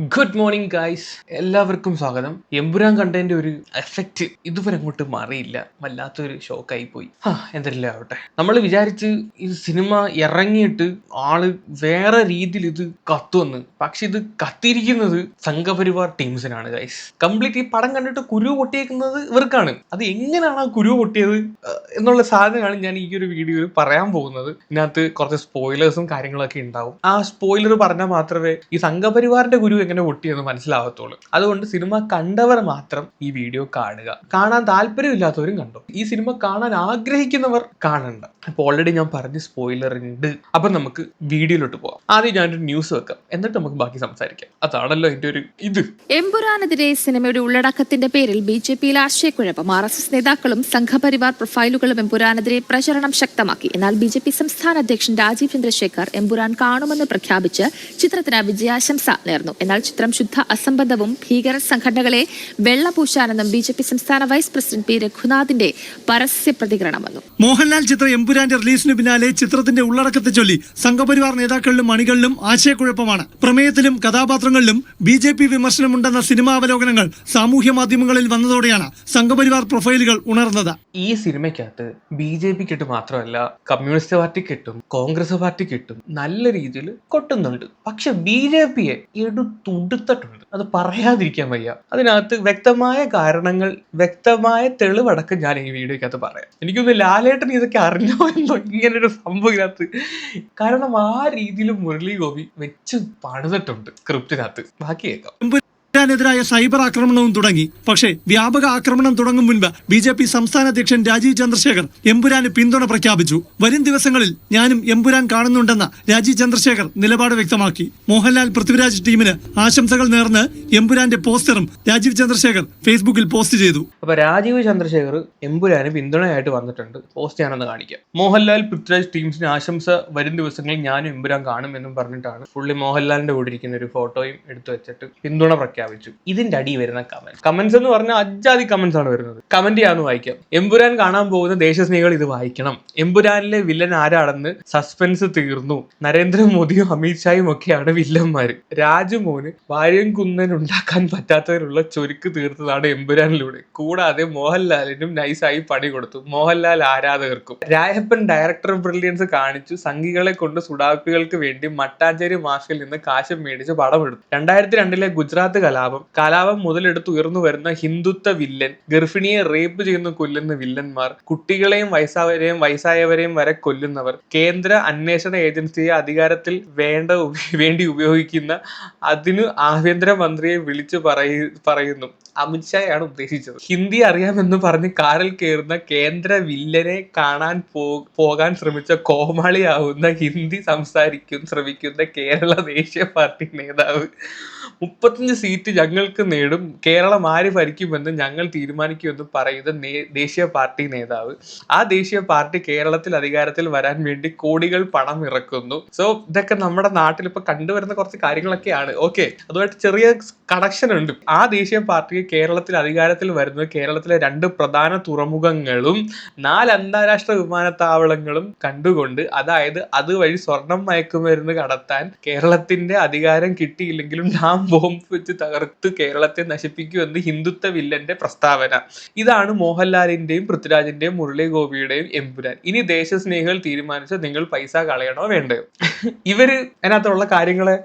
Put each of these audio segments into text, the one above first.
Good morning guys എല്ലാവർക്കും സ്വാഗതം. എമ്പുരാൻ കണ്ടതിന്റെ ഒരു എഫക്റ്റ് ഇതുവരെ അങ്ങോട്ട് മാറിയില്ല. വല്ലാത്തൊരു ഷോക്കായി പോയി. എന്തെല്ലാം ആവട്ടെ. നമ്മൾ വിചാരിച്ച് ഈ സിനിമ ഇറങ്ങിയിട്ട് ആൾ വേറെ രീതിയിൽ ഇത് കത്തുവന്ന്. പക്ഷെ ഇത് കത്തിയിരിക്കുന്നത് സംഘപരിവാർ ടീംസിനാണ് ഗൈസ് കംപ്ലീറ്റ് ഈ പടം കണ്ടിട്ട് കുരു പൊട്ടിയേക്കുന്നത് ഇവർക്കാണ്. അത് എങ്ങനെയാണ് ആ കുരു പൊട്ടിയത് എന്നുള്ള സാധനമാണ് ഞാൻ ഈ ഒരു വീഡിയോയിൽ പറയാൻ പോകുന്നത്. ഇതിനകത്ത് കുറച്ച് സ്പോയിലേഴ്സും കാര്യങ്ങളൊക്കെ ഉണ്ടാവും. ആ സ്പോയിലർ പറഞ്ഞാൽ മാത്രമേ ഈ സംഘപരിവാറിന്റെ ഗുരു എങ്ങനെ പൊട്ടിയെന്ന് മനസ്സിലാവത്തുള്ളൂ അതുകൊണ്ട് സിനിമ കണ്ടവർ മാത്രം ഈ വീഡിയോ കാണുക. കാണാൻ താല്പര്യമില്ലാത്തവരും കണ്ടു? ഈ സിനിമ കാണാൻ ആഗ്രഹിക്കുന്നവർ കാണണ്ട. അപ്പൊ ഓൾറെഡി ഞാൻ പറഞ്ഞ് സ്പോയിലർ ഉണ്ട്. അപ്പൊ നമുക്ക് വീഡിയോയിലോട്ട് പോവാം. ആദ്യം ഞാനൊരു ന്യൂസ് വെക്കാം. എന്നിട്ട് നമുക്ക് ബാക്കി സംസാരിക്കാം. അതാണല്ലോ എന്റെ ഒരു ഇത്. എമ്പുരാനെതിരെ സിനിമയുടെ ഉള്ളടക്കത്തിന്റെ പേരിൽ ബി ജെ പിയിൽ ആശയക്കുഴപ്പം. ആർ എസ് എസ് നേതാക്കളും സംഘപരിവാർ പ്രൊഫൈലുകളും എമ്പുരാനെതിരെ പ്രചരണം ശക്തമാക്കി. എന്നാൽ ബി ജെ പി സംസ്ഥാന അധ്യക്ഷൻ രാജീവ് ചന്ദ്രശേഖർ എംപുരാൻ കാണുമെന്ന് പ്രഖ്യാപിച്ച് ചിത്രത്തിന് വിജയാശംസ നേർന്നു. എന്നാൽ ചിത്രം ശുദ്ധ അസംബന്ധവും ഭീകര സംഘടനകളെ വെള്ളപൂശാനെന്നും ബി ജെ പി സംസ്ഥാന വൈസ് പ്രസിഡന്റ് പി രഘുനാഥിന്റെ പരസ്യ പ്രതികരണം വന്നു. മോഹൻലാൽ ചിത്രം എമ്പുരാന്റെ റിലീസിന് പിന്നാലെ ചിത്രത്തിന്റെ ഉള്ളടക്കത്തെ ചൊല്ലി സംഘപരിവാർ നേതാക്കളിലും അണികളിലും ആശയക്കുഴപ്പമാണ്. പ്രമേയത്തിലും കഥാപാത്രങ്ങളിലും ബി ജെ പി വിമർശനമുണ്ടെന്ന സിനിമാവലോകനങ്ങൾ സാമൂഹ്യ മാധ്യമങ്ങളിൽ വന്നതോടെയാണ് സംഘപരിവാർ പ്രൊഫൈലുകൾ ഉണർന്നത്. ഈ സിനിമയ്ക്കകത്ത് ബി ജെ പി കിട്ടും മാത്രമല്ല കമ്മ്യൂണിസ്റ്റ് പാർട്ടി കിട്ടും കോൺഗ്രസ് പാർട്ടി കിട്ടും നല്ല രീതിയിൽ കൊട്ടുന്നുണ്ട്. പക്ഷെ ബി ജെ പിയെ എടുത്തുടുത്തിട്ടുണ്ട് അത് പറയാതിരിക്കാൻ വയ്യ. അതിനകത്ത് വ്യക്തമായ കാരണങ്ങൾ വ്യക്തമായ തെളിവടക്കം ഞാൻ ഈ വീഡിയോക്കകത്ത് പറയാം. എനിക്കൊന്ന് ലാലേട്ടൻ ഇതൊക്കെ അറിഞ്ഞോ എന്നോ ഇങ്ങനൊരു സംഭവം ഇതിനകത്ത്. കാരണം ആ രീതിയിൽ മുരളി ഗോപി വെച്ച് പണിതിട്ടുണ്ട് സ്ക്രിപ്റ്റിനകത്ത്. ബാക്കി കേൾക്കാം. എമ്പുരാനെതിരായ സൈബർ ആക്രമണവും തുടങ്ങി. പക്ഷേ വ്യാപക ആക്രമണം തുടങ്ങും മുൻപ് ബി ജെ പി സംസ്ഥാന അധ്യക്ഷൻ രാജീവ് ചന്ദ്രശേഖർ എംപുരാന് പിന്തുണ പ്രഖ്യാപിച്ചു. വരും ദിവസങ്ങളിൽ ഞാനും എംപുരാൻ കാണുന്നുണ്ടെന്ന രാജീവ് ചന്ദ്രശേഖർ നിലപാട് വ്യക്തമാക്കി. മോഹൻലാൽ പൃഥ്വിരാജ് ടീമിന് ആശംസകൾ നേർന്ന് എംപുരാന്റെ പോസ്റ്ററും രാജീവ് ചന്ദ്രശേഖർ ഫേസ്ബുക്കിൽ പോസ്റ്റ് ചെയ്തു. അപ്പൊ രാജീവ് ചന്ദ്രശേഖർ എംപുരാന് പിന്തുണയായിട്ട് വന്നിട്ടുണ്ട്. പോസ്റ്റ് ഞാനൊന്ന് കാണിക്കാം. മോഹൻലാൽ പൃഥ്വിരാജ് ടീംസിന് ആശംസ വരും ദിവസങ്ങളിൽ ഞാനും എംപുരാൻ കാണും എന്നും പറഞ്ഞിട്ടാണ് പുള്ളി മോഹൻലാലിന്റെ കൂടെ ഇരിക്കുന്ന ഒരു ഫോട്ടോയും എടുത്തു വെച്ചിട്ട് പിന്തുണ പ്രഖ്യാപിച്ചു ഇതിന്റെ അടി വരുന്ന കമന്റ് കമന്റ്സ് എന്ന് പറഞ്ഞാൽ അജാതി കമന്റ്സ് ആണ് വരുന്നത്. കമന്റ് ചെയ്യാന്ന് വായിക്കാം. എമ്പുരാൻ കാണാൻ പോകുന്ന ദേശസ്നേഹികൾ ഇത് വായിക്കണം. എമ്പുരാനിലെ വില്ലൻ ആരാണെന്ന് സസ്പെൻസ് തീർന്നു. നരേന്ദ്രമോദിയും അമിത്ഷായും ഒക്കെയാണ് വില്ലന്മാര് രാജുമോന് വാര്യം കുന്നൻ ഉണ്ടാക്കാൻ പറ്റാത്തതിനുള്ള ചൊരുക്ക് തീർത്തതാണ് എമ്പുരാനിലൂടെ. കൂടാതെ മോഹൻലാലിനും നൈസായി പണി കൊടുത്തു. മോഹൻലാൽ ആരാധകർക്കും. രായപ്പൻ ഡയറക്ടർ ബ്രില്യൻസ് കാണിച്ചു. സംഘികളെ കൊണ്ട് സുഡാപ്പികൾക്ക് വേണ്ടി മട്ടാഞ്ചേരി മാഷിൽ നിന്ന് കാശ് മേടിച്ച് പടമെടുത്തു. രണ്ടായിരത്തി രണ്ടിലെ ഗുജറാത്ത് കലാപം. കലാപം മുതലെടുത്ത് ഉയർന്നു വരുന്ന ഹിന്ദുത്വ വില്ലൻ ഗർഭിണിയെ റേപ്പ് ചെയ്യുന്ന കൊല്ലുന്ന വില്ലന്മാർ കുട്ടികളെയും വയസ്സായവരെയും വയസ്സായവരെയും വരെ കൊല്ലുന്നവർ കേന്ദ്ര അന്വേഷണ ഏജൻസിയെ അധികാരത്തിൽ വേണ്ട വേണ്ടി ഉപയോഗിക്കുന്ന അതിനു ആഭ്യന്തര മന്ത്രിയെ വിളിച്ചു പറയ പറയുന്നു. അമിത്ഷായാണ് ഉദ്ദേശിച്ചത്. ഹിന്ദി അറിയാമെന്ന് പറഞ്ഞ് കാറിൽ കയറുന്ന കേന്ദ്ര വില്ലനെ കാണാൻ പോകാൻ ശ്രമിച്ച കോമാളിയാവുന്ന ഹിന്ദി സംസാരിക്കും ശ്രമിക്കുന്ന കേരള ദേശീയ പാർട്ടി നേതാവ്. മുപ്പത്തഞ്ച് സീറ്റ് ഞങ്ങൾക്ക് നേടും. കേരളം ആര് ഭരിക്കുമെന്ന് ഞങ്ങൾ തീരുമാനിക്കുമെന്ന് പറയുന്ന ദേശീയ പാർട്ടി നേതാവ്. ആ ദേശീയ പാർട്ടി കേരളത്തിൽ അധികാരത്തിൽ വരാൻ വേണ്ടി കോടികൾ പണം ഇറക്കുന്നു. സോ ഇതൊക്കെ നമ്മുടെ നാട്ടിൽ ഇപ്പൊ കണ്ടുവരുന്ന കുറച്ച് കാര്യങ്ങളൊക്കെയാണ്. ഓക്കെ. അതുമായിട്ട് ചെറിയ കണക്ഷൻ ഉണ്ട് ആ ദേശീയ പാർട്ടി കേരളത്തിൽ അധികാരത്തിൽ വരുന്നത് കേരളത്തിലെ രണ്ട് പ്രധാന തുറമുഖങ്ങളും നാല് അന്താരാഷ്ട്ര വിമാനത്താവളങ്ങളും കണ്ടുകൊണ്ട് അതായത് അതുവഴി സ്വർണം മയക്കുമരുന്ന് കടത്താൻ കേരളത്തിന്റെ അധികാരം കിട്ടിയില്ലെങ്കിലും നാം ബോംബ് വെച്ച് തകർത്ത് കേരളത്തെ നശിപ്പിക്കുമെന്ന് ഹിന്ദുത്വ വില്ലന്റെ പ്രസ്താവന. ഇതാണ് മോഹൻലാലിന്റെയും പൃഥ്വിരാജിന്റെയും മുരളി ഗോപിയുടെയും എമ്പുരാൻ. ഇനി ദേശസ്നേഹികൾ തീരുമാനിച്ച നിങ്ങൾ പൈസ കളയണോ വേണ്ടയോ? ഇവർ അതിനകത്തുള്ള കാര്യങ്ങളെ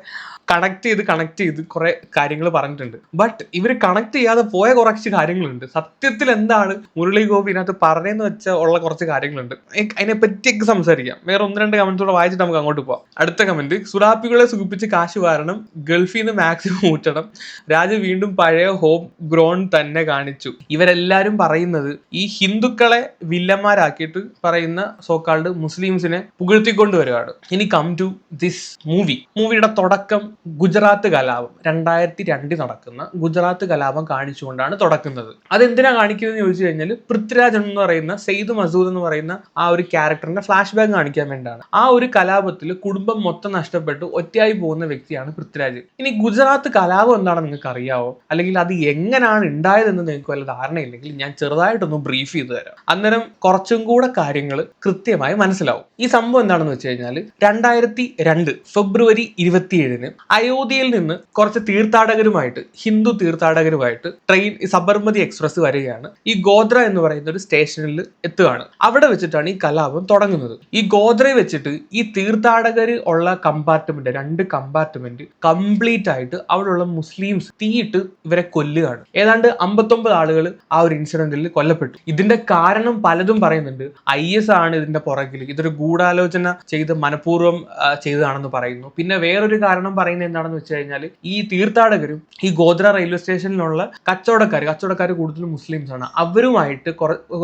കണക്ട് ചെയ്ത് കണക്ട് ചെയ്ത് കുറെ കാര്യങ്ങൾ പറഞ്ഞിട്ടുണ്ട്. ബട്ട് ഇവർ കണക്ട് ചെയ്യാതെ പോയ കുറച്ച് കാര്യങ്ങളുണ്ട്. സത്യത്തിൽ എന്താണ് മുരളി ഗോപി ഇതിനകത്ത് പറഞ്ഞെന്ന് വെച്ച ഉള്ള കുറച്ച് കാര്യങ്ങളുണ്ട്. അതിനെ പറ്റിയൊക്കെ സംസാരിക്കാം. വേറെ ഒന്ന് രണ്ട് കമന്റ്സ് കൂടെ വായിച്ചിട്ട് നമുക്ക് അങ്ങോട്ട് പോവാം. അടുത്ത കമന്റ് സുറാപ്പികളെ സുഖിപ്പിച്ച് കാശ് വാരണം ഗൾഫിൽ നിന്ന് മാക്സിമം ഊറ്റണം. രാജ വീണ്ടും പഴയ ഹോം ഗ്രോൺ തന്നെ കാണിച്ചു. ഇവരെല്ലാരും പറയുന്നത് ഈ ഹിന്ദുക്കളെ വില്ലന്മാരാക്കിയിട്ട് പറയുന്ന സോക്കാൾഡ് മുസ്ലിംസിനെ പുകഴ്ത്തിക്കൊണ്ട് വരുവാണ് ഇനി കം ടു ദിസ് മൂവി മൂവിയുടെ തുടക്കം ഗുജറാത്ത് കലാപം. രണ്ടായിരത്തി രണ്ടിൽ നടക്കുന്ന ഗുജറാത്ത് കലാപം കാണിച്ചുകൊണ്ടാണ് തുടക്കുന്നത്. അതെന്തിനാ കാണിക്കുന്നത് ചോദിച്ചു കഴിഞ്ഞാൽ പൃഥ്വിരാജ് എന്ന് പറയുന്ന സെയ്ദ് മസൂദ് എന്ന് പറയുന്ന ആ ഒരു ക്യാരക്ടറിന്റെ ഫ്ലാഷ് ബാക്ക് കാണിക്കാൻ വേണ്ടിയാണ്. ആ ഒരു കലാപത്തിൽ കുടുംബം മൊത്തം നഷ്ടപ്പെട്ട് ഒറ്റയായി പോകുന്ന വ്യക്തിയാണ് പൃഥ്വിരാജ് ഇനി ഗുജറാത്ത് കലാപം എന്താണെന്ന് നിങ്ങൾക്ക് അറിയാവോ? അല്ലെങ്കിൽ അത് എങ്ങനെയാണ് ഉണ്ടായതെന്ന് നിങ്ങൾക്ക് വല്ല ധാരണയില്ലെങ്കിൽ ഞാൻ ചെറുതായിട്ടൊന്ന് ബ്രീഫ് ചെയ്തു തരാം. അന്നേരം കുറച്ചും കൂടെ കാര്യങ്ങൾ കൃത്യമായി മനസ്സിലാവും. ഈ സംഭവം എന്താണെന്ന് വെച്ച് കഴിഞ്ഞാൽ രണ്ടായിരത്തി രണ്ട് ഫെബ്രുവരി ഇരുപത്തിയേഴിന് അയോധ്യയിൽ നിന്ന് കുറച്ച് തീർത്ഥാടകരുമായിട്ട് ഹിന്ദു തീർത്ഥാടകരുമായിട്ട് ട്രെയിൻ സബർമതി എക്സ്പ്രസ് വരികയാണ്. ഈ ഗോദ്ര എന്ന് പറയുന്ന ഒരു സ്റ്റേഷനിൽ എത്തുകയാണ്. അവിടെ വെച്ചിട്ടാണ് ഈ കലാപം തുടങ്ങുന്നത്. ഈ ഗോദ്രയെ വെച്ചിട്ട് ഈ തീർത്ഥാടകർ ഉള്ള കമ്പാർട്ട്മെന്റ് രണ്ട് കമ്പാർട്ട്മെന്റ് കംപ്ലീറ്റ് ആയിട്ട് അവിടെയുള്ള മുസ്ലിംസ് തീയിട്ട് ഇവരെ കൊല്ലുകയാണ്. ഏതാണ്ട് അമ്പത്തൊമ്പത് ആളുകൾ ആ ഒരു ഇൻസിഡന്റിൽ കൊല്ലപ്പെട്ടു. ഇതിന്റെ കാരണം പലതും പറയുന്നുണ്ട്. ഐ എസ് ആണ് ഇതിന്റെ പുറകിൽ. ഇതൊരു ഗൂഢാലോചന ചെയ്ത് മനഃപൂർവം ചെയ്തതാണെന്ന് പറയുന്നു. പിന്നെ വേറൊരു കാരണം പറയുന്നത് എന്താണെന്ന് വെച്ച് കഴിഞ്ഞാൽ ഈ തീർത്ഥാടകരും ഈ ഗോദ്ര റെയിൽവേ സ്റ്റേഷനിലുള്ള കച്ചവടക്കാർ കച്ചവടക്കാർ കൂടുതലും മുസ്ലിംസ് ആണ് അവരുമായിട്ട്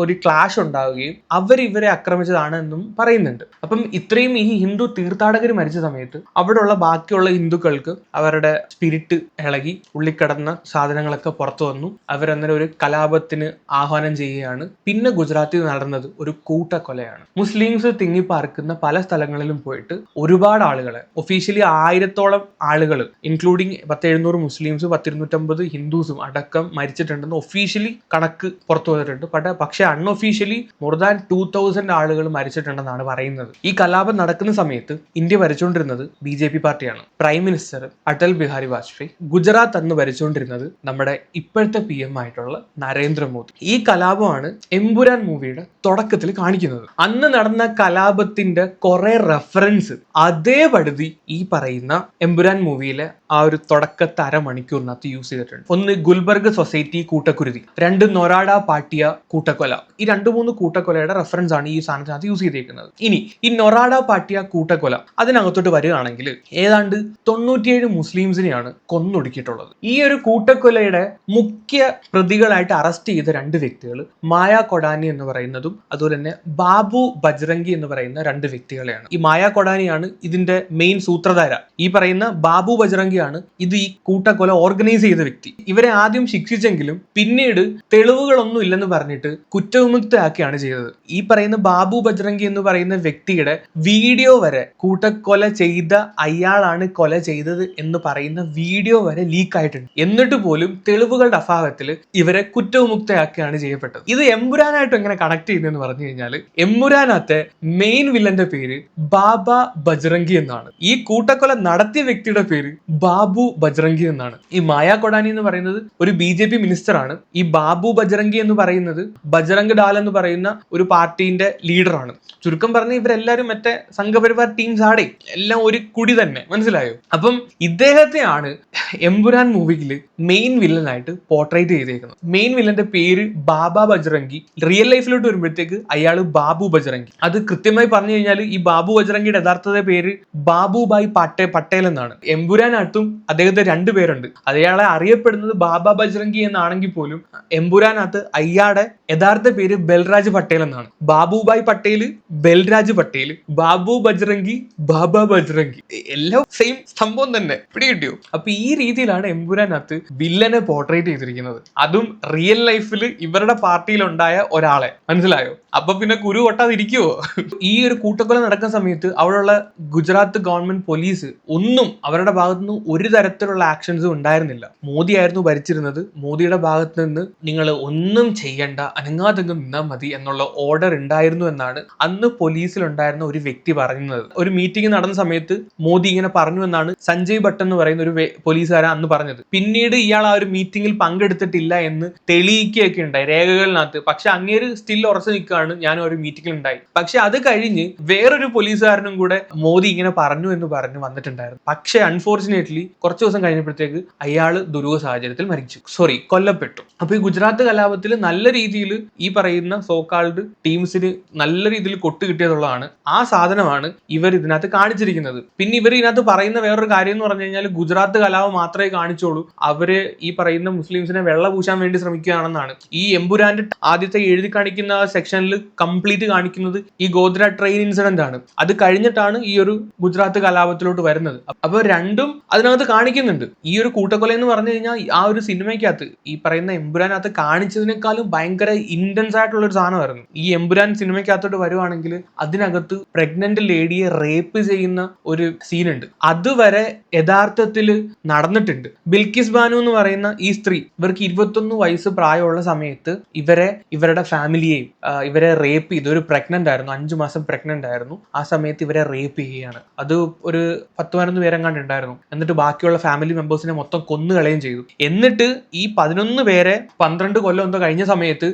ഒരു ക്ലാഷ് ഉണ്ടാവുകയും അവർ ഇവരെ ആക്രമിച്ചതാണ് എന്നും പറയുന്നുണ്ട്. അപ്പം ഇത്രയും ഈ ഹിന്ദു തീർത്ഥാടകർ മരിച്ച സമയത്ത് അവിടെയുള്ള ബാക്കിയുള്ള ഹിന്ദുക്കൾക്ക് അവരുടെ സ്പിരിറ്റ് ഇളകി ഉള്ളിക്കടന്ന സാധനങ്ങളൊക്കെ പുറത്തു വന്നു. അവരന്നേരം ഒരു കലാപത്തിന് ആഹ്വാനം ചെയ്യുകയാണ്. പിന്നെ ഗുജറാത്തിൽ നടന്നത് ഒരു കൂട്ടക്കൊലയാണ്. മുസ്ലിംസ് തിങ്ങിപ്പാർക്കുന്ന പല സ്ഥലങ്ങളിലും പോയിട്ട് ഒരുപാട് ആളുകളെ ഒഫീഷ്യലി ആയിരത്തോളം ആളുകൾ ഇൻക്ലൂഡിങ് പത്ത് എഴുന്നൂറ് മുസ്ലിംസ് പത്തിരുന്നൂറ്റമ്പത് ഹിന്ദുസും അടക്കം മരിച്ചിട്ടുണ്ടെന്ന് ഒഫീഷ്യലി കണക്ക് പുറത്തു വന്നിട്ടുണ്ട്. പക്ഷേ പക്ഷേ unofficially more than two thousand ആളുകൾ മരിച്ചിട്ടുണ്ടെന്നാണ് പറയുന്നത്. ഈ കലാപം നടക്കുന്ന സമയത്ത് ഇന്ത്യ ഭരിച്ചുകൊണ്ടിരുന്നത് ബി ജെ പി പാർട്ടിയാണ്. പ്രൈം മിനിസ്റ്റർ അടൽ ബിഹാരി വാജ്പേയി ഗുജറാത്ത് അന്ന് ഭരിച്ചുകൊണ്ടിരുന്നത് നമ്മുടെ ഇപ്പോഴത്തെ പി എം ആയിട്ടുള്ള നരേന്ദ്രമോദി ഈ കലാപമാണ് എമ്പുരാൻ മൂവിയുടെ തുടക്കത്തിൽ കാണിക്കുന്നത്. അന്ന് നടന്ന കലാപത്തിന്റെ കുറെ റെഫറൻസ് അതേപടുതി ഈ പറയുന്ന എമ്പുരാൻ മൂവിയിലെ ആ ഒരു തുടക്കത്തെ അരമണിക്കൂറിനകത്ത് യൂസ് ചെയ്തിട്ടുണ്ട്. ഒന്ന് ഗുൽബർഗ് സൊസൈറ്റി കൂട്ടക്കുരുതി രണ്ട് നൊറാഡ പാട്ടിയ കൂട്ടക്കൊല. ഈ രണ്ട് മൂന്ന് കൂട്ടക്കൊലയുടെ റെഫറൻസ് ആണ് ഈ സാധനത്തിനകത്ത് യൂസ് ചെയ്തിരിക്കുന്നത് ഇനി ഈ നൊറാഡ പാട്ടിയ കൂട്ടക്കൊല അതിനകത്തോട്ട് വരികയാണെങ്കിൽ ഏതാണ്ട് തൊണ്ണൂറ്റിയേഴ് മുസ്ലിംസിനെയാണ് കൊന്നൊടുക്കിയിട്ടുള്ളത്. ഈ ഒരു കൂട്ടക്കൊലയുടെ മുഖ്യ പ്രതികളായിട്ട് അറസ്റ്റ് ചെയ്ത രണ്ട് വ്യക്തികൾ മായ കൊടാനി എന്ന് പറയുന്നതും അതുപോലെ തന്നെ ബാബു ബജ്രംഗി എന്ന് പറയുന്ന രണ്ട് വ്യക്തികളെയാണ്. ഈ മായ കൊടാനിയാണ് ഇതിന്റെ മെയിൻ സൂത്രധാര. ഈ പറയുന്ന ബാബു ബജ്രംഗിയാണ് ഇത് ഈ കൂട്ടക്കൊല ഓർഗനൈസ് ചെയ്ത വ്യക്തി. ഇവരെ ആദ്യം ശിക്ഷിച്ചെങ്കിലും പിന്നീട് തെളിവുകളൊന്നും ഇല്ലെന്ന് പറഞ്ഞിട്ട് കുറ്റവിമുക്തയാക്കിയാണ് ചെയ്തത്. ഈ പറയുന്ന ബാബു ബജ്രംഗി എന്ന് പറയുന്ന വ്യക്തിയുടെ വീഡിയോ വരെ കൂട്ടക്കൊല ചെയ്ത അയാളാണ് കൊല ചെയ്തത് എന്ന് പറയുന്ന വീഡിയോ വരെ ലീക്ക് ആയിട്ടുണ്ട്. എന്നിട്ട് പോലും തെളിവുകളുടെ അഭാവത്തിൽ ഇവരെ കുറ്റവിമുക്തയാക്കിയാണ് ചെയ്യപ്പെട്ടത്. ഇത് എമ്പുരാനായിട്ട് എങ്ങനെ കണക്ട് ചെയ്യുന്നതെന്ന് പറഞ്ഞു കഴിഞ്ഞാൽ എമ്പുരാനത്തെ മെയിൻ വില്ലന്റെ പേര് ബാബ ബജ്രംഗി എന്നാണ്. ഈ കൂട്ടക്കൊല നടത്തിയ വ്യക്തിയുടെ പേര് ബാബു ബജ്രംഗി എന്നാണ്. ഈ മായ കൊടാനി എന്ന് പറയുന്നത് ഒരു ബി ജെ പി മിനിസ്റ്റർ ആണ് ഈ ബാബു ബജ്രംഗി എന്ന് പറയുന്നത് ബജ്രംഗ് ഡാൽ എന്ന് പറയുന്ന ഒരു പാർട്ടിന്റെ ലീഡറാണ്. ചുരുക്കം പറഞ്ഞ ഇവരെല്ലാരും മറ്റേ സംഘപരിവാർ ടീംസ് ആടെ. എല്ലാം ഒരു കുടി തന്നെ. മനസ്സിലായോ? അപ്പം ഇദ്ദേഹത്തെയാണ് എംപുരാൻ മൂവിയിൽ മെയിൻ വില്ലനായിട്ട് പോർട്രേറ്റ് ചെയ്തേക്കുന്നത്. മെയിൻ വില്ലന്റെ പേര് ബാബ ബജ്രംഗി. റിയൽ ലൈഫിലോട്ട് വരുമ്പോഴത്തേക്ക് അയാൾ ബാബു ബജ്രംഗി. അത് കൃത്യമായി പറഞ്ഞു കഴിഞ്ഞാൽ ഈ ബാബു ബജ്രംഗിയുടെ യഥാർത്ഥ പേര് ബാബുബായ് പട്ടേ പട്ടേൽ എന്നാണ്. എമ്പുരാനകത്തും അദ്ദേഹത്തെ രണ്ടു പേരുണ്ട്. അയാളെ അറിയപ്പെടുന്നത് ബാബ ബജ്രംഗി എന്നാണെങ്കിൽ പോലും എംപുരാനകത്ത് അയാളുടെ യഥാർത്ഥ പേര് ബൽരാജ് പട്ടേൽ എന്നാണ്. ബാബുബായ് പട്ടേൽ ബൽരാജ് പട്ടേൽ ബാബു ബജ്രംഗി ബാബ ബജ്രംഗി. എല്ലാം സെയിം സംഭവം തന്നെ. പിടികിട്ടിയോ അപ്പൊ ഈ രീതിയിലാണ് എംപുരാനകത്ത് വില്ലനെ പോർട്രേറ്റ് ചെയ്തിരിക്കുന്നത്. അതും റിയൽ ലൈഫിൽ ഇവരുടെ പാർട്ടിയിൽ ഉണ്ടായ ഒരാളെ. മനസ്സിലായോ? അപ്പൊ പിന്നെ കുരു കൊട്ടാതിരിക്കുവോ? ഈ ഒരു കൂട്ടക്കൊല നടക്കുന്ന സമയത്ത് അവിടെയുള്ള ഗുജറാത്ത് ഗവൺമെന്റ് പോലീസ് ഒന്നും അവരുടെ ഭാഗത്തുനിന്ന് ഒരു തരത്തിലുള്ള ആക്ഷൻസും ഉണ്ടായിരുന്നില്ല. മോദി ആയിരുന്നു ഭരിച്ചിരുന്നത്. മോദിയുടെ ഭാഗത്ത് നിന്ന് നിങ്ങൾ ഒന്നും ചെയ്യണ്ട അനങ്ങാതെങ്കിൽ നിന്നാൽ മതി എന്നുള്ള ഓർഡർ ഉണ്ടായിരുന്നു എന്നാണ് അന്ന് പോലീസിലുണ്ടായിരുന്ന ഒരു വ്യക്തി പറയുന്നത്. ഒരു മീറ്റിംഗ് നടന്ന സമയത്ത് മോദി ഇങ്ങനെ പറഞ്ഞു എന്നാണ് സഞ്ജയ് ഭട്ട് എന്ന് പറയുന്ന ഒരു പോലീസുകാരൻ അന്ന് പറഞ്ഞത്. പിന്നീട് ഇയാൾ ആ ഒരു മീറ്റിംഗിൽ പങ്കെടുത്തിട്ടില്ല എന്ന് തെളിയിക്കുകയൊക്കെ ഉണ്ടായി രേഖകളിനകത്ത്. പക്ഷെ അങ്ങേര് സ്റ്റിൽ ഉറച്ചു നിൽക്കുകയാണ്. ഞാൻ ഒരു മീറ്റിംഗിൽ ഉണ്ടായി. പക്ഷെ അത് കഴിഞ്ഞ് വേറൊരു പോലീസുകാരനും കൂടെ മോദി ഇങ്ങനെ പറഞ്ഞു എന്ന് പറഞ്ഞ് വന്നിട്ടുണ്ടായിരുന്നു. പക്ഷെ അൺഫോർച്ചുനേറ്റ്ലി കുറച്ച് ദിവസം കഴിഞ്ഞപ്പോഴത്തേക്ക് അയാൾ ദുരൂഹ സാഹചര്യത്തിൽ മരിച്ചു. സോറി കൊല്ലപ്പെട്ടു. അപ്പൊ ഈ ഗുജറാത്ത് കലാപത്തിൽ നല്ല രീതിയിൽ ഈ പറയുന്ന സോക്കാൾഡ് ടീംസിന് നല്ല രീതിയിൽ കൊട്ട് കിട്ടിയതുള്ളതാണ് ആ സാധനമാണ് ഇവർ ഇതിനകത്ത് കാണിച്ചിരിക്കുന്നത്. പിന്നെ ഇവർ ഇതിനകത്ത് പറയുന്ന വേറൊരു കാര്യം എന്ന് പറഞ്ഞു കഴിഞ്ഞാൽ ഗുജറാത്ത് കലാപം മാത്രമേ കാണിച്ചോളൂ. അവർ ഈ പറയുന്ന മുസ്ലിംസിനെ വെള്ള പൂശാൻ വേണ്ടി ശ്രമിക്കുകയാണെന്നാണ്. ഈ എമ്പുരാന്റെ ആദ്യത്തെ എഴുതി കാണിക്കുന്ന സെക്ഷനിൽ കംപ്ലീറ്റ് കാണിക്കുന്നത് ഈ ഗോദ്ര ട്രെയിൻ ഇൻസിഡന്റ് ആണ്. അത് കഴിഞ്ഞിട്ടാണ് ഈ ഒരു ഗുജറാത്ത് കലാപത്തിലോട്ട് വരുന്നത്. അപ്പൊ രണ്ടും അതിനകത്ത് കാണിക്കുന്നുണ്ട്. ഈ ഒരു കൂട്ടക്കൊല എന്ന് പറഞ്ഞു കഴിഞ്ഞാൽ ആ ഒരു സിനിമയ്ക്കകത്ത് ഈ പറയുന്ന എമ്പുരാനകത്ത് കാണിച്ചതിനേക്കാളും ഭയങ്കര ഇന്റൻസ് ആയിട്ടുള്ള ഒരു സാധനമായിരുന്നു. ഈ എമ്പുരാൻ സിനിമയ്ക്കകത്തോട്ട് വരുവാണെങ്കിൽ അതിനകത്ത് പ്രഗ്നന്റ് ലേഡിയെ റേപ്പ് ചെയ്യുന്ന ഒരു സീനുണ്ട് അതുവരെ യഥാർത്ഥത്തിൽ നടന്നിട്ടുണ്ട്. ബിൽക്കിസ് ബാനു എന്ന് പറയുന്ന ഈ സ്ത്രീ ഇവർക്ക് ഇരുപത്തൊന്ന് വയസ്സ് പ്രായമുള്ള സമയത്ത് ഇവരെ ഇവരുടെ ഫാമിലിയെയും ആ, ഇവരെ റേപ്പ് ചെയ്തു ഒരു പ്രഗ്നന്റ് ആയിരുന്നു അഞ്ചു മാസം പ്രഗ്നന്റ് ആയിരുന്നു. ആ സമയത്ത് ഇവരെ റേപ്പ് ചെയ്യുകയാണ്. അത് ഒരു പത്ത് പതിനൊന്ന് പേരെങ്ങാണ്ട് ഉണ്ടായിരുന്നു. എന്നിട്ട് ബാക്കിയുള്ള ഫാമിലി മെമ്പേഴ്സിനെ മൊത്തം കൊന്നുകളയും ചെയ്തു. എന്നിട്ട് ഈ പതിനൊന്ന് പേരെ പന്ത്രണ്ട് കൊല്ലം എന്തോ കഴിഞ്ഞ സമയത്ത്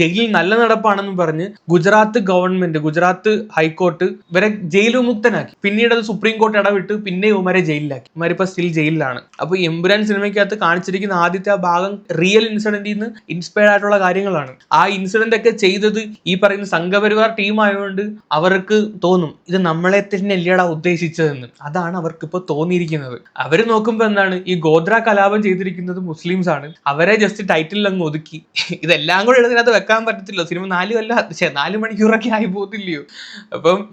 ജയിലിൽ നല്ല നടപ്പാണെന്ന് പറഞ്ഞ് Gujarat government Gujarat high court ഇവരെ ജയിൽ വിമുക്തനാക്കി. പിന്നീട് അത് സുപ്രീം കോർട്ട് ഇടവിട്ട് പിന്നെ ഇവരെ ജയിലിലാക്കി. ഇവരിപ്പോ സ്റ്റിൽ ജയിലിലാണ്. അപ്പൊ എമ്പുരാൻ സിനിമയ്ക്കകത്ത് കാണിച്ചിരിക്കുന്ന ആദ്യത്തെ ആ ഭാഗം റിയൽ ഇൻസിഡന്റിൽ നിന്ന് ഇൻസ്പയർഡ് ആയിട്ടുള്ള കാര്യങ്ങളാണ്. ആ ഇൻസിഡന്റ് ഒക്കെ ചെയ്തത് ഈ പറയുന്ന സംഘപരിവാർ ടീം ആയതുകൊണ്ട് അവർക്ക് തോന്നും ഇത് നമ്മളെ തന്നെ അല്ലേടാ ഉദ്ദേശിച്ചതെന്ന്. അതാണ് അവർക്ക് ഇപ്പൊ തോന്നിയിരിക്കുന്നത്. അവർ നോക്കുമ്പോൾ എന്താണ് ഈ ഗോത്ര കലാപം ചെയ്തിരിക്കുന്നത് മുസ്ലിംസ് ആണ് അവരെ ജസ്റ്റ് ടൈറ്റിൽ അങ്ങ് ഒതുക്കി. ഇതെല്ലാം കൂടെ ഇതിനകത്ത് വെക്കാൻ പറ്റത്തില്ല. സിനിമ നാല് കൊല്ല നാല് മണിക്കൂറൊക്കെ ആയി പോകത്തില്ലയോ? അപ്പം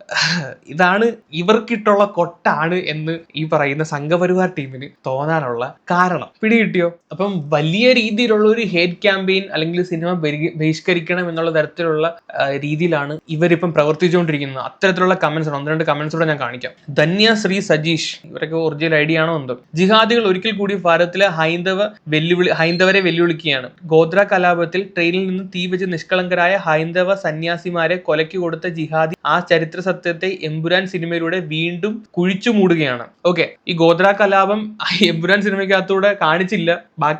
ഇതാണ് ഇവർക്കിട്ടുള്ള കൊട്ടാണ് എന്ന് ഈ പറയുന്ന സംഘപരിവാർ ടീമിന് തോന്നാനുള്ള കാരണം. പിടികിട്ടിയോ? അപ്പം വലിയ രീതിയിലുള്ള ഒരു ഹേറ്റ് ക്യാമ്പയിൻ അല്ലെങ്കിൽ സിനിമ ബഹിഷ്ക- ബഹിഷ്കരിക്കണം എന്നുള്ള തരത്തിലുള്ള രീതിയിലാണ് ഇവരിപ്പം പ്രവർത്തിച്ചുകൊണ്ടിരിക്കുന്നത്. അത്തരത്തിലുള്ള കമന്റ്സ് ഒന്ന് രണ്ട് കമന്റ്സ് കൂടെ ഞാൻ കാണിക്കാം. ധന്യ ശ്രീ സജീഷ്. ഇവരൊക്കെ ഒറിജിനൽ ഐഡിയ ആണോ എന്തോ. ജിഹാദികൾ ഒരിക്കൽ കൂടി ഭാരതത്തിലെ ഹൈന്ദവ വെല്ലുവിളി ഹൈന്ദവരെ വെല്ലുവിളിക്കുകയാണ്. ഗോത്ര കലാപത്തിൽ ട്രെയിനിൽ നിന്ന് തീവച്ച് നിഷ്കളങ്കരായ ഹൈന്ദവ സന്യാസിമാരെ കൊലയ്ക്ക് കൊടുത്ത ജിഹാദി ആ ചരിത്ര സത്യത്തെ എമ്പുരാൻ സിനിമയിലൂടെ വീണ്ടും കുഴിച്ചു മൂടുകയാണ്. ഓക്കെ ഈ ഗോത്ര കലാപം എമ്പുരാൻ സിനിമയ്ക്കകത്തൂടെ കാണിച്ചില്ല.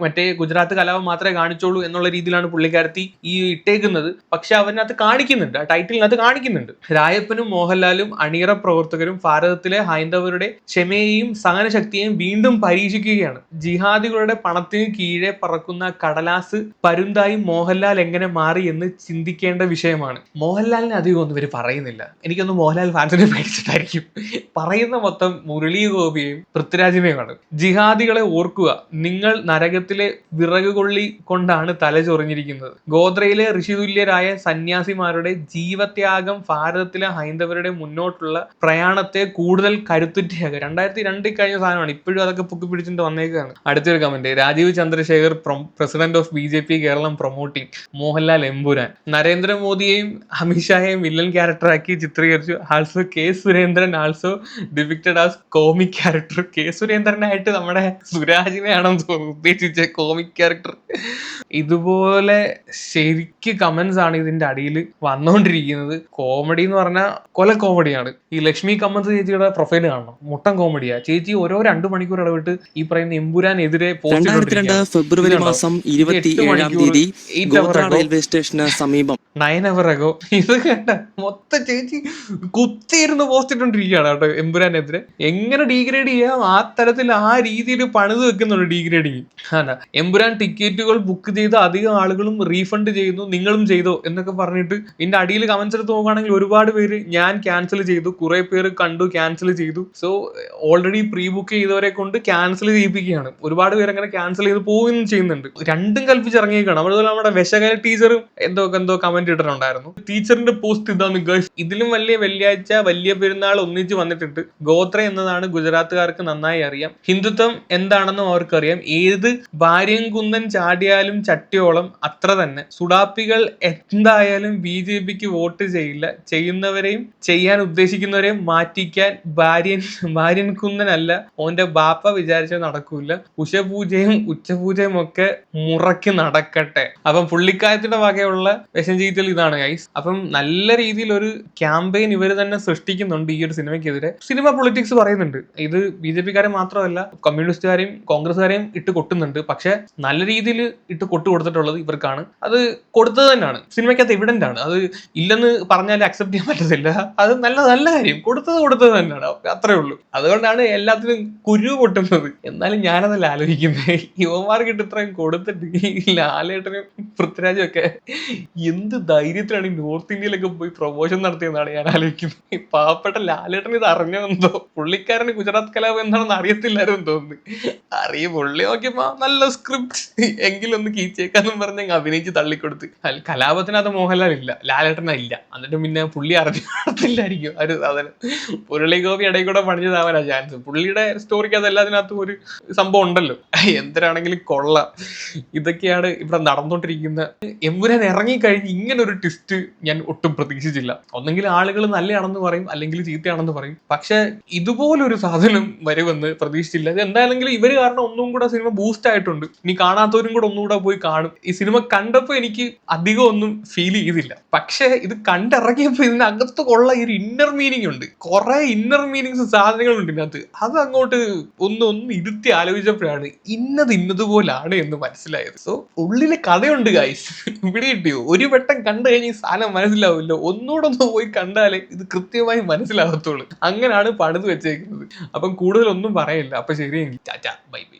മറ്റേ ഗുജറാത്ത് കലാപം മാത്രമേ കാണിച്ചോളൂ എന്നുള്ള രീതിയിലാണ് പുള്ളിക്കാരത്തി ഈ ഇട്ടേക്കുന്നത്. പക്ഷെ കാണിക്കുന്നുണ്ട്. ആ ടൈറ്റിലിനകത്ത് കാണിക്കുന്നുണ്ട്. രായപ്പനും മോഹൻലാലും അണിയറ പ്രവർത്തകരും ഭാരതത്തിലെ ഹൈന്ദവരുടെ ക്ഷമയെയും സഹനശക്തിയെയും വീണ്ടും പരീക്ഷിക്കുകയാണ്. ജിഹാദികളുടെ പണത്തിന് കീഴെ പറക്കുന്ന കടലാസ് പരുന്തായി മോഹൻലാൽ എങ്ങനെ മാറി എന്ന് ചിന്തിക്കേണ്ട വിഷയമാണ്. മോഹൻലാലിന് അധികം ഒന്നും ഇവർ പറയുന്നില്ല. എനിക്കൊന്ന് മോഹൻലാൽ ഫാൻസിനെ പേടിച്ചിട്ടായിരിക്കും. പറയുന്ന മൊത്തം മുരളി ഗോപിയെയും പൃഥ്വിരാജിനെയുമാണ്. ജിഹാദികളെ ഓർക്കുക. നിങ്ങൾ നരകത്തിലെ വിറകുകൊള്ളി കൊണ്ടാണ് തല ചൊറിഞ്ഞിരിക്കുന്നത്. ഗോത്രയിലെ ഋഷിതുല്യരായ സന്യാസിമാരുടെ ജീവത്യാഗം ഭാരതത്തിലെ ഹൈന്ദവരുടെ മുന്നോട്ടുള്ള പ്രയാണത്തെ കൂടുതൽ കരുത്തുറ്റയാക്കുക. രണ്ടായിരത്തി രണ്ടിൽ കഴിഞ്ഞ സാധനമാണ്. ഇപ്പോഴും അതൊക്കെ പൊക്കി പിടിച്ചിട്ട് വന്നേക്കാണ്. അടുത്തൊരു comment Rajeev Chandrasekhar president of B J P Keralam promoting Mohanlal Empuraan. നരേന്ദ്രമോദിയെയും അമിത്ഷായെയും വില്ലൻ ക്യാരക്ടറാക്കി ചിത്രീകരിച്ചു. Also K Surendran also depicted as comic character K സുരേന്ദ്രനായിട്ട് നമ്മുടെ സുരാജിനെയാണെന്ന് തോന്നുന്നു ഉദ്ദേശിച്ച കോമിക് ക്യാരക്ടർ ഇതുപോലെ ശരിക്ക് കമന്റ്സ് ആണ് ഇതിന്റെ അടിയിൽ വന്നുകൊണ്ടിരിക്കുന്നത് കോമഡി എന്ന് പറഞ്ഞാൽ കൊല കോമഡിയാണ് ഈ ലക്ഷ്മി കമ്മത്ത് ചേച്ചിയുടെ പ്രൊഫൈൽ കാണണം. മുട്ടൻ കോമഡിയാ ചേച്ചി ഓരോ രണ്ടു മണിക്കൂർ ഇടവിട്ട് ഈ പറയുന്ന എമ്പുരാനെതിരെ പോസ്റ്റ് രണ്ടായിരത്തി രണ്ട് ഫെബ്രുവരി മാസം ഇരുപത്തി ഏഴാം തീയതി. റെയിൽവേ സ്റ്റേഷന് സമീപം. നയൻ അവർ അഗോ ഇത് കണ്ട മൊത്തം ചേച്ചി കുത്തിയിരുന്ന് പോസ്റ്റ് ഇട്ടോണ്ടിരിക്കുകയാണ് കേട്ടോ എമ്പുരാനെതിരെ. എങ്ങനെ ഡീഗ്രേഡ് ചെയ്യാം? ആ തരത്തിൽ ആ രീതിയിൽ പണിത് വെക്കുന്നുണ്ട് ഡീഗ്രേഡിങ് അല്ല എമ്പുരാൻ ടിക്കറ്റുകൾ ബുക്ക് ചെയ്ത അധികം ആളുകളും റീഫണ്ട് ചെയ്യുന്നു നിങ്ങളും ചെയ്തോ എന്നൊക്കെ പറഞ്ഞിട്ട് ഇതിന്റെ അടിയിൽ കമന്റ്സ് എടുത്ത് നോക്കുകയാണെങ്കിൽ ഒരുപാട് പേര് ഞാൻ ക്യാൻസൽ ചെയ്തു കുറെ പേര് കണ്ടു ക്യാൻസൽ ചെയ്തു. സോ ഓൾറെഡി പ്രീ ബുക്ക് ചെയ്തവരെ കൊണ്ട് ക്യാൻസൽ ചെയ്യിപ്പിക്കുകയാണ്. ഒരുപാട് പേര് അങ്ങനെ ക്യാൻസൽ ചെയ്ത് പോവുകയും ചെയ്യുന്നുണ്ട്. രണ്ടും കൽപ്പിച്ച് ഇറങ്ങിയിരിക്കണം അതുപോലെ നമ്മുടെ വിശകല ടീച്ചറും എന്തോ എന്തോ കമന്റ് ഇട്ടിട്ടുണ്ടായിരുന്നു. ടീച്ചറിന്റെ പോസ്റ്റ് ഇതാണ് ഗേൾസ് ഇതിലും വലിയ വെള്ളിയാഴ്ച വലിയ പെരുന്നാൾ ഒന്നിച്ച് വന്നിട്ടുണ്ട്. ഗോത്ര എന്നതാണ് ഗുജറാത്തുകാർക്ക് നന്നായി അറിയാം. ഹിന്ദുത്വം എന്താണെന്നും അവർക്കറിയാം. ഏത് ഭാര്യം കുന്നൻ ചാടിയാലും ചട്ടിയോളം അത്ര തന്നെ. സുഡാപ്പികൾ എന്തായാലും ബി ജെ പിക്ക് വോട്ട് ചെയ്യില്ല ചെയ്യുന്നവരെയും ചെയ്യാൻ ഉദ്ദേശിക്കുന്നവരെയും മാറ്റിക്കാൻ ഭാര്യൻ ഭാര്യൻ കുന്നനല്ല ഓന്റെ ബാപ്പ വിചാരിച്ച നടക്കൂല. ഉഷപൂജയും ഉച്ചപൂജയും ഒക്കെ മുറക്കി നടക്കട്ടെ. അപ്പം പുള്ളിക്കാരത്തിന്റെ വകയുള്ള വിഷം ചീറ്റൽ ഇതാണ് ഗൈസ് അപ്പം നല്ല രീതിയിൽ ഒരു ക്യാമ്പയിൻ ഇവർ തന്നെ സൃഷ്ടിക്കുന്നുണ്ട് ഈ ഒരു സിനിമയ്ക്കെതിരെ. സിനിമ പൊളിറ്റിക്സ് പറയുന്നുണ്ട്. ഇത് ബി ജെ പിക്കാരെ മാത്രമല്ല കമ്മ്യൂണിസ്റ്റുകാരെയും കോൺഗ്രസ്സുകാരെയും ഇട്ട് കൊട്ടുന്നുണ്ട്. പക്ഷെ നല്ല രീതിയിൽ ഇട്ട് കൊട്ടു കൊടുത്തിട്ടുള്ളത് ഇവർക്കാണ്. അത് കൊടുത്തത് തന്നെയാണ്. സിനിമയ്ക്കകത്ത് എവിഡന്റ് ആണ്. അത് ഇല്ലെന്ന് പറഞ്ഞാൽ അക്സെപ്റ്റ് ചെയ്യാൻ പറ്റത്തില്ല. അത് നല്ല നല്ല കാര്യം. കൊടുത്തത് കൊടുത്തത് തന്നെയാണ്. അത്രേ ഉള്ളൂ. അതുകൊണ്ടാണ് എല്ലാത്തിനും കുരു പൊട്ടുന്നത്. എന്നാലും ഞാനതല്ല ആലോചിക്കുന്നത് യുവമാർക്കിട്ട് ഇത്രയും കൊടുത്തിട്ട് ലാലേട്ടനും പൃഥ്വിരാജും ഒക്കെ എന്ത് ധൈര്യത്തിലാണ് ഈ നോർത്ത് ഇന്ത്യയിലൊക്കെ പോയി പ്രൊമോഷൻ നടത്തിയെന്നാണ് ഞാൻ ആലോചിക്കുന്നത്. പാവപ്പെട്ട ലാലേട്ടൻ ഇത് അറിഞ്ഞതെന്തോ? പുള്ളിക്കാരന് ഗുജറാത്ത് കലാപം എന്താണെന്ന് അറിയത്തില്ലായിരുന്നു തോന്നുന്നു. അറിയ. പുള്ളി നോക്കിയപ്പോ നല്ല സ്ക്രിപ്റ്റ് എങ്കിലൊന്ന് കീച്ചേക്കാന്നും പറഞ്ഞ് അഭിനയിച്ച് തള്ളിക്കൊടുത്ത്. കലാപത്തിനകത്ത് മോഹൻലാൽ ഇല്ല ലാലേട്ടന ഇല്ല. എന്നിട്ട് പിന്നെ പുള്ളി അറിഞ്ഞില്ലായിരിക്കും ഒരു സാധനം. മുരളി ഗോപി ഇടയിൽ കൂടെ പണിഞ്ഞതാവാനാ ചാൻസ്. പുള്ളിയുടെ സ്റ്റോറിക്ക് അത് എല്ലാത്തിനകത്തും ഒരു സംഭവം ഉണ്ടല്ലോ. എന്തിനാണെങ്കിലും കൊള്ള. ഇതൊക്കെയാണ് ഇവിടെ നടന്നുകൊണ്ടിരിക്കുന്ന എമ്പുരാൻ ഇറങ്ങിക്കഴിഞ്ഞ് ഇങ്ങനെ ഒരു ട്വിസ്റ്റ് ഞാൻ ഒട്ടും പ്രതീക്ഷിച്ചില്ല. ഒന്നെങ്കിൽ ആളുകൾ നല്ലതാണെന്ന് പറയും അല്ലെങ്കിൽ ചീത്തയാണെന്ന് പറയും. പക്ഷെ ഇതുപോലൊരു സാധനം വരുമെന്ന് പ്രതീക്ഷിച്ചില്ല. ഇത് എന്തായാലും കാരണം ഒന്നും കൂടെ സിനിമ ബൂസ്റ്റ് ആയിട്ടുണ്ട്. ഇനി കാണാത്തവരും കൂടെ ഒന്നുകൂടെ പോയി കാണും. ഈ സിനിമ കണ്ടപ്പോൾ എനിക്ക് അധികം ഒന്നും ഫീൽ ചെയ്തില്ല. പക്ഷേ ഇത് കണ്ടിറങ്ങിയപ്പോൾ ഇതിനകത്ത് കൊള്ള ഒരു ഇന്നർ മീനിങ് ഉണ്ട്. കുറെ ഇന്നർ മീനിങ്സ് സാധനങ്ങളുണ്ട് ഇതിനകത്ത്. അത് അങ്ങോട്ട് ഒന്ന് ഒന്ന് ഇരുത്തി ആലോചിച്ചപ്പോഴാണ് ഇന്നത് ഇന്നതുപോലാണ് എന്ന് മനസ്സിലായത്. സോ ഉള്ളിൽ കഥയുണ്ട് ഗൈസ് ഇവിടെ കിട്ടിയോ ഒരു വട്ടം കണ്ടു കഴിഞ്ഞാൽ ഈ സാധനം മനസ്സിലാവില്ല. ഒന്നുകൂടെ ഒന്ന് പോയി കണ്ടാലേ ഇത് കൃത്യമായി മനസ്സിലാകത്തുള്ളൂ. അങ്ങനെയാണ് പണിത് വെച്ചേക്കുന്നത്. അപ്പം കൂടുതലൊന്നും പറയില്ല. അപ്പൊ ശരി ടാറ്റ ബൈ ബൈ.